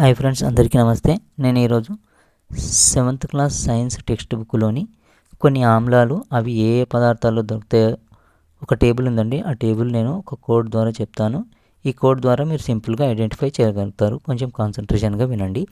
Hi friends అందరికీ నమస్తే. నేను ఈరోజు సెవెంత్ క్లాస్ సైన్స్ టెక్స్ట్ బుక్లోని కొన్ని ఆమ్లాలు అవి ఏ ఏ పదార్థాల్లో దొరుకుతాయో ఒక టేబుల్ ఉందండి. ఆ టేబుల్ నేను ఒక కోడ్ ద్వారా చెప్తాను. ఈ కోడ్ ద్వారా మీరు సింపుల్గా ఐడెంటిఫై చేయగలుగుతారు. కొంచెం కాన్సన్ట్రేషన్గా వినండి.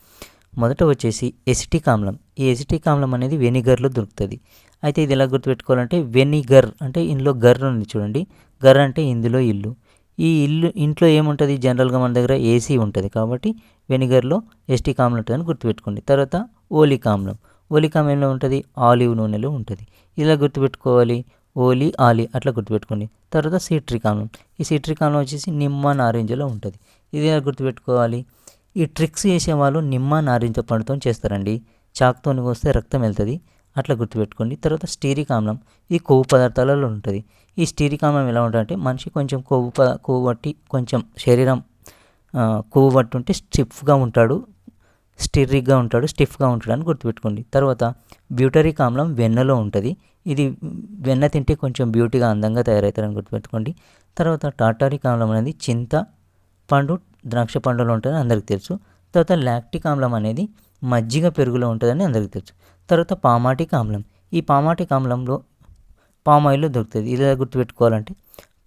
మొదట వచ్చేసి ఎసిటిక్ ఆమ్లం. ఈ ఎసిటిక్ ఆమ్లం అనేది వెనిగర్లో దొరుకుతుంది. అయితే ఇది ఎలా గుర్తుపెట్టుకోవాలంటే వెనిగర్ అంటే ఇందులో గర్ ఉంది చూడండి. గర్ అంటే ఇందులో ఇల్లు. ఈ ఇల్లు ఇంట్లో ఏముంటుంది? జనరల్గా మన దగ్గర ఏసీ ఉంటుంది. కాబట్టి వెనిగర్లో ఎస్టిక్ ఆమ్లం ఉంటుందని గుర్తుపెట్టుకోండి. తర్వాత ఓలిక్ ఆమ్లం ఓలిక్ ఆమ్లంలో ఉంటుంది? ఆలివ్ నూనెలో ఉంటుంది. ఇలా గుర్తుపెట్టుకోవాలి. ఓలి ఆలి అట్లా గుర్తుపెట్టుకోండి. తర్వాత సిట్రిక్ ఆమ్లం ఈ సిట్రిక్ ఆమ్లం వచ్చేసి నిమ్మ నారింజలో ఉంటుంది. ఇది ఎలా గుర్తుపెట్టుకోవాలి? ఈ ట్రిక్స్ చేసే వాళ్ళు నిమ్మ నారింజ పండుతో చేస్తారండి. చాకుతో వస్తే రక్తం వెళ్తుంది. అట్లా గుర్తుపెట్టుకోండి. తర్వాత స్టీరిక్ ఆమ్లం ఇది కొవ్వు పదార్థాలలో ఉంటుంది. ఈ స్టీరిక్ ఆమ్లం ఎలా ఉంటుందంటే మనిషి కొంచెం కొవ్వు ప కొవ్వు బట్టి కొంచెం శరీరం కొవ్వు బట్టి ఉంటే స్టిఫ్గా ఉంటాడు. స్టిర్రిక్గా ఉంటాడు స్టిఫ్గా ఉంటాడు అని గుర్తుపెట్టుకోండి. తర్వాత బ్యూటరిక్ ఆమ్లం వెన్నలో ఉంటుంది. ఇది వెన్న తింటే కొంచెం బ్యూటీగా అందంగా తయారవుతారని గుర్తుపెట్టుకోండి. తర్వాత టాటారిక్ ఆమ్లం అనేది చింత పండు ద్రాక్ష పండులో ఉంటుందని అందరికీ తెలుసు. తర్వాత లాక్టిక్ ఆమ్లం అనేది మజ్జిగ పెరుగులో ఉంటుందని అందరికీ తెలుసు. తర్వాత పామాటిక్ ఆమ్లం ఈ పామాటిక్ ఆమ్లంలో పామ్ దొరుకుతుంది. ఇది ఎలా గుర్తుపెట్టుకోవాలంటే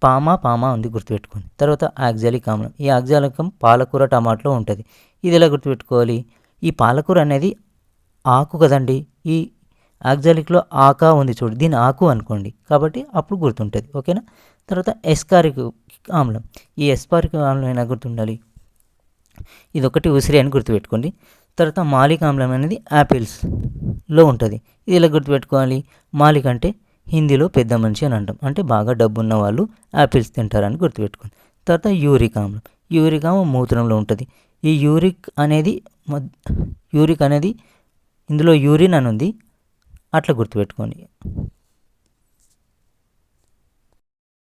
పామా పామా ఉంది గుర్తుపెట్టుకోండి. తర్వాత ఆక్జాలిక్. ఆమ్లం ఈ ఆక్జాలికం పాలకూర టమాటలో ఉంటుంది. ఇది ఎలా గుర్తుపెట్టుకోవాలి? ఈ పాలకూర అనేది ఆకు కదండి. ఈ ఆక్జాలిక్లో ఆకా ఉంది చూడు దీని ఆకు అనుకోండి. కాబట్టి అప్పుడు గుర్తుంటుంది ఓకేనా? తర్వాత ఎస్కారిక్ ఆమ్లం. ఈ ఎస్పారిక్ ఆమ్లం అయినా గుర్తుండాలి? ఇది ఒకటి ఉసిరి అని గుర్తుపెట్టుకోండి. తర్వాత మాలిక్ ఆమ్లం అనేది యాపిల్స్లో ఉంటుంది. ఇది ఎలా గుర్తుపెట్టుకోవాలి? మాలిక్ అంటే హిందీలో పెద్ద మనిషి అని అంటాం. అంటే బాగా డబ్బు ఉన్న వాళ్ళు యాపిల్స్ తింటారని గుర్తుపెట్టుకోండి. తర్వాత యూరిక్ ఆమ్లం యూరిక్ ఆమ్లం మూత్రంలో ఉంటుంది. ఈ యూరిక్ అనేది యూరిక్ అనేది ఇందులో యూరిన్ అని ఉంది. అట్లా గుర్తుపెట్టుకోండి.